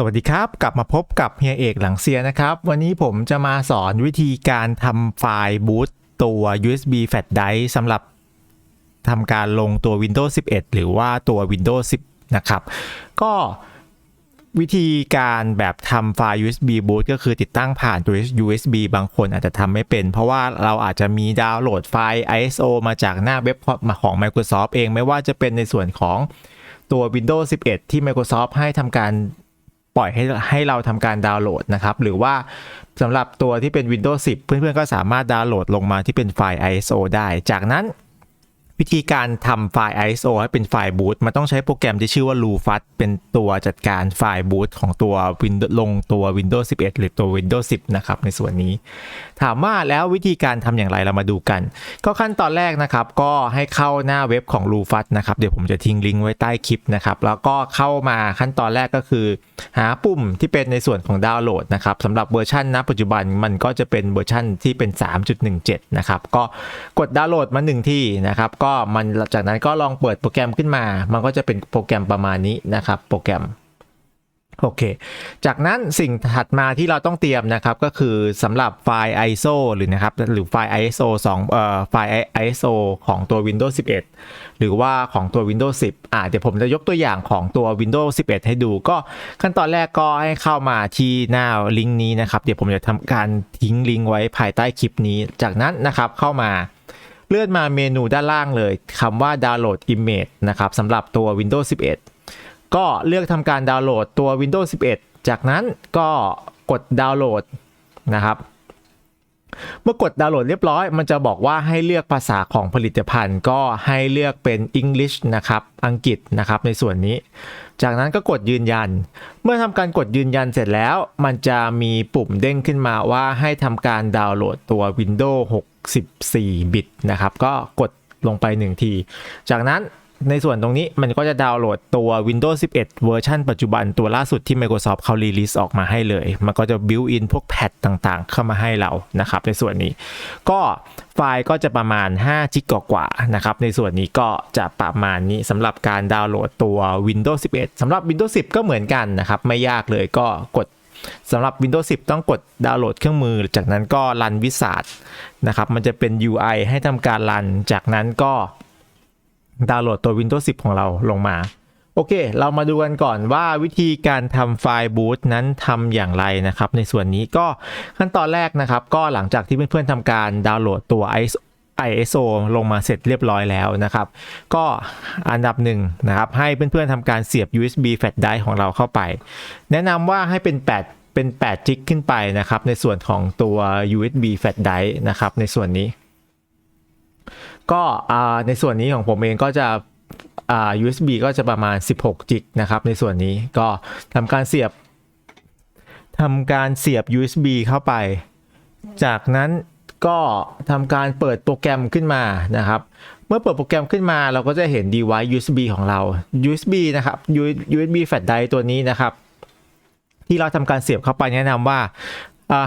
สวัสดีครับ กลับมาพบกับเฮียเอกหลังเซียนะครับ วันนี้ผมจะมาสอนวิธีการทำไฟล์บูตตัว USB Flash Drive สำหรับทำการลงตัว Windows 11 หรือว่าตัว Windows 10 นะครับ ก็วิธีการแบบทำไฟล์ USB boot ก็คือติดตั้งผ่านตัว USB บางคนอาจจะทำไม่เป็น เพราะว่าเราอาจจะมีดาวน์โหลดไฟล์ ISO มาจากหน้าเว็บของ Microsoft เองไม่ว่าจะเป็นในส่วนของตัว Windows 11 ที่ Microsoft ให้ทำการ ปล่อยให้ให้เราทำการดาวน์โหลดนะครับ หรือว่าสำหรับตัวที่เป็น Windows 10 เพื่อนๆก็สามารถดาวน์โหลดลงมาที่เป็นไฟล์ ISO ได้ จากนั้น วิธีการทำไฟล์ ISO ให้เป็นไฟล์บูตมันต้องใช้โปรแกรมที่ชื่อว่า LUFAT เป็นตัวจัดการไฟล์บูตของตัว Windows ลงตัว Windows 11 หรือตัว Windows 10 นะครับในส่วนนี้ ถามว่าแล้ววิธีการทำอย่างไรเรามาดูกัน ก็ขั้นตอนแรกนะครับ ก็ให้เข้าหน้าเว็บของ LUFAT นะครับ เดี๋ยวผมจะทิ้งลิงก์ไว้ใต้คลิปนะครับ แล้วก็เข้ามาขั้นตอนแรกก็คือ หาปุ่มที่เป็นในส่วนของดาวน์โหลดนะครับสำหรับเวอร์ชันณปัจจุบันมันก็จะเป็นเวอร์ชันที่เป็น 3.17 นะครับก็กดดาวน์โหลดมาหนึ่งที่นะครับก็มันจากนั้นก็ลองเปิดโปรแกรมขึ้นมา มันก็จะเป็นโปรแกรมประมาณนี้นะครับโปรแกรมโอเค จากนั้นสิ่งถัดมาที่เราต้องเตรียมนะครับ ก็คือสำหรับไฟล์ ISO หรือนะครับหรือไฟล์ ISO 2เอ่อไฟล์ ISO ของตัว Windows 11 หรือว่าของตัว Windows 10อ่าเดี๋ยวผมจะยกตัวอย่างของตัว Windows 11 ให้ดู ก็ขั้นตอนแรกก็ให้เข้ามาที่หน้าลิงก์นี้นะครับ เดี๋ยวผมจะทำการทิ้งลิงก์ไว้ภายใต้คลิปนี้ จากนั้นนะครับเข้ามา เลื่อนมาเมนูด้านล่างเลยคำว่า download image นะครับสำหรับตัว Windows 11 ก็เลือกทำการดาวน์โหลดตัว Windows 11 จากนั้นก็กดดาวน์โหลดนะครับ เมื่อกดดาวน์โหลดเรียบร้อย มันจะบอกว่าให้เลือกภาษาของผลิตภัณฑ์ ก็ให้เลือกเป็น English นะครับ อังกฤษนะครับในส่วนนี้ จากนั้นก็กดยืนยัน เมื่อทำการกดยืนยันเสร็จแล้ว มันจะมีปุ่มเด้งขึ้นมาว่าให้ทำการดาวน์โหลดตัว Windows 64 บิตนะครับ ก็กดลงไป 1 ที จากนั้น ในส่วนตรงนี้มันก็จะดาวน์โหลดตัว Windows 11 เวอร์ชันปัจจุบันตัวล่าสุดที่ Microsoft เขารีลิสออกมาให้เลย มันก็จะ built in พวกแพทต่างๆ เข้ามาให้เรานะครับ ในส่วนนี้ ก็ไฟล์ก็จะประมาณ5จิกกว่าๆนะครับ ในส่วนนี้ก็จะประมาณนี้สำหรับการดาวน์โหลดตัว Windows 11 สำหรับ Windows 10 ก็เหมือนกันนะครับ ไม่ยากเลยก็กดสำหรับ Windows 10 ต้องกดดาวน์โหลดเครื่องมือ จากนั้นก็รันวิสาดนะครับ มันจะเป็น UI ให้ทำการรัน จากนั้นก็ ดาวน์โหลดตัว Windows 10 ของเราลงมา โอเค เรามาดูกันก่อนว่าวิธีการทำไฟล์บูตนั้นทำอย่างไรนะครับ ในส่วนนี้ก็ขั้นตอนแรกนะครับ ก็หลังจากที่เพื่อนๆทำการดาวน์โหลดตัว ISO ลงมาเสร็จเรียบร้อยแล้วนะครับ ก็อันดับหนึ่งนะครับให้เพื่อนๆทำการเสียบ USB flash drive ของเราเข้าไป แนะนำว่าให้เป็น 8 เป็น8จิกขึ้นไปนะครับ ในส่วนของตัว USB flash drive นะครับในส่วนนี้ ก็ในส่วนนี้ของผมเองก็จะ USB ก็จะประมาณ 16จิกนะครับ ในส่วนนี้ก็ทำการเสียบทำการเสียบ USB เข้าไป จากนั้นก็ทำการเปิดโปรแกรมขึ้นมานะครับ เมื่อเปิดโปรแกรมขึ้นมาเราก็จะเห็น device USB ของเรา USB นะครับ USB flash drive ตัวนี้นะครับ ที่เราทำการเสียบเข้าไปแนะนำว่า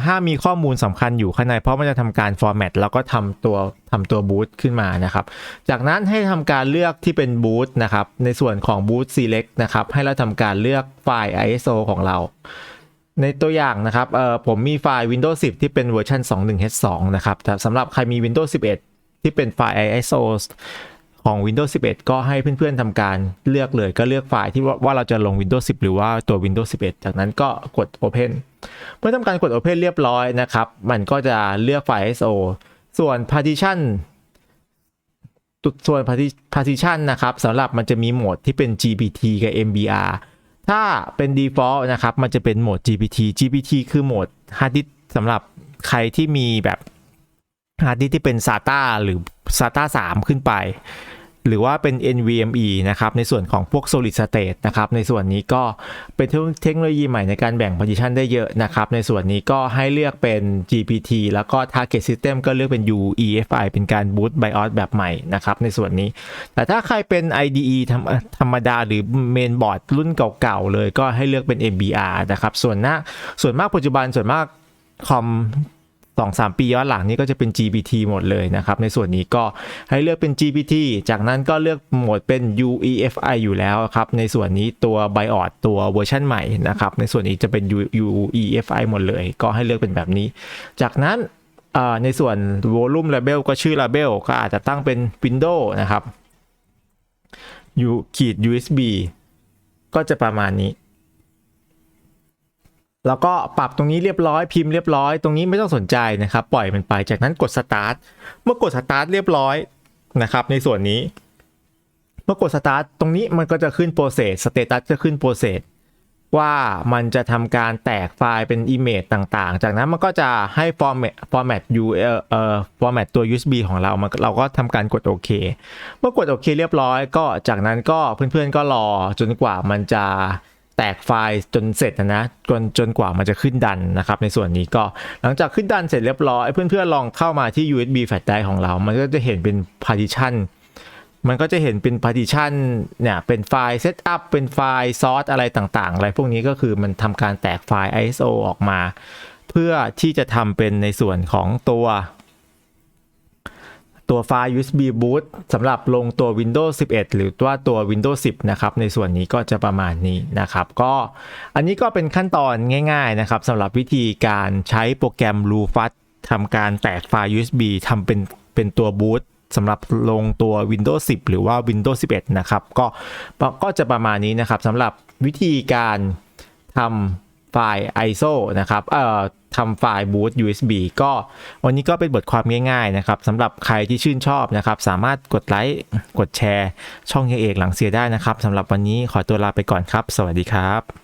ห้ามมีข้อมูลสำคัญอยู่ข้างใน เพราะมันจะทำการ format แล้วก็ทำตัวทำตัว boot ขึ้นมานะครับ จากนั้นให้ทำการเลือกที่เป็น boot นะครับ ในส่วนของ boot select นะครับ ให้เราทำการเลือกไฟล์ ISO ของเรา ในตัวอย่างนะครับเอ่อผมมีไฟล์ Windows 10 ที่เป็นเวอร์ชัน 21H2 นะครับสำหรับใครมี Windows 11 ที่เป็นไฟล์ ISO ของ Windows 11 ก็ให้เพื่อนๆทำการเลือกเลยก็เลือกไฟล์ที่ว่าเราจะลง Windows 10 หรือว่าตัว Windows 11 จากนั้นก็กด Open เมื่อทำการกด Open เรียบร้อยนะครับ มันก็จะเลือกไฟล์ ISO ส่วน Partition ส่วน Partition นะครับสำหรับมันจะมีโหมดที่เป็น GPT กับ MBR ถ้าเป็น default นะครับ มันจะเป็นโหมด GPT GPT คือโหมด hard disk สำหรับใครที่มีแบบ hard disk ที่เป็น SATA หรือ SATA 3 ขึ้นไป หรือว่าเป็น NVMe นะครับในส่วนของพวก solid state นะครับในส่วนนี้ก็เป็นเทคโนโลยีใหม่ในการแบ่ง partition ได้เยอะนะครับ ในส่วนนี้ก็ให้เลือกเป็น GPT แล้วก็ target system ก็เลือกเป็น UEFI เป็นการ boot BIOS แบบใหม่นะครับในส่วนนี้ แต่ถ้าใครเป็น IDE ธรรมธรรมดาหรือ mainboard รุ่นเก่าๆเลยก็ให้เลือกเป็น MBR นะครับส่วนหน้าส่วนมากปัจจุบันส่วนมากคอม 2-3 ปีย้อนหลังนี่ก็จะเป็น GPT หมดเลยนะครับ ในส่วนนี้ก็ให้เลือกเป็น GPT จากนั้นก็เลือกโหมดเป็น UEFI อยู่แล้วครับ ในส่วนนี้ตัว BIOS ตัวเวอร์ชันใหม่นะครับ ในส่วนนี้จะเป็น UEFI หมดเลย ก็ให้เลือกเป็นแบบนี้ จากนั้นในส่วน volume label ก็ชื่อ label ก็อาจจะตั้งเป็น Windows นะครับ U ขีด USB ก็จะประมาณนี้ แล้วก็ปรับตรงนี้เรียบร้อยพิมพ์เรียบร้อยตรงนี้ไม่ต้องสนใจนะครับ ปล่อยมันไปจากนั้นกด start เมื่อกด start เรียบร้อยนะครับ ในส่วนนี้ เมื่อกด start ตรงนี้มันก็จะขึ้น process status จะขึ้น process ว่ามันจะทำการแตกไฟล์เป็น image ต่างๆ จากนั้นมันก็จะให้ format format u เอ่อเอ่อ format ตัว USB ของเรามันเราก็ทำการกดโอเค เมื่อกดโอเคเรียบร้อย ก็จากนั้นก็เพื่อนๆก็รอจนกว่ามันจะ แตกไฟล์จนเสร็จนะนะจนจนกว่ามันจะขึ้นดันนะครับ ในส่วนนี้ก็หลังจากขึ้นดันเสร็จเรียบร้อยเพื่อนๆลองเข้ามาที่ USB flash drive ของเรา มันก็จะเห็นเป็น partition มันก็จะเห็นเป็น partition เนี่ยเป็นไฟล์ setup เป็นไฟล์ source อะไรต่างๆ อะไรพวกนี้ก็คือมันทำการแตกไฟล์ ISO ออกมา เพื่อที่จะทำเป็นในส่วนของตัว ตัวไฟล์ USB boot สำหรับลงตัว Windows 11 หรือว่าตัว Windows 10 นะครับ ในส่วนนี้ก็จะประมาณนี้นะครับ ก็อันนี้ก็เป็นขั้นตอนง่าย ๆ นะครับสำหรับวิธีการใช้โปรแกรม Rufus ทำการแตกไฟล์ USB ทำเป็นเป็นตัว boot สำหรับลงตัว Windows 10 หรือว่า Windows 11 นะครับ ก็ก็จะประมาณนี้นะครับสำหรับวิธีการทำ ไฟล์ ISO นะครับเอ่อทำไฟล์ boot USB ก็วันนี้ก็เป็นบทความง่ายๆนะครับสำหรับใครที่ชื่นชอบนะครับ สามารถกดไลค์กดแชร์ ช่องเฮียเอกหลังเสียได้นะครับสำหรับวันนี้ขอตัวลาไปก่อนครับ สวัสดีครับ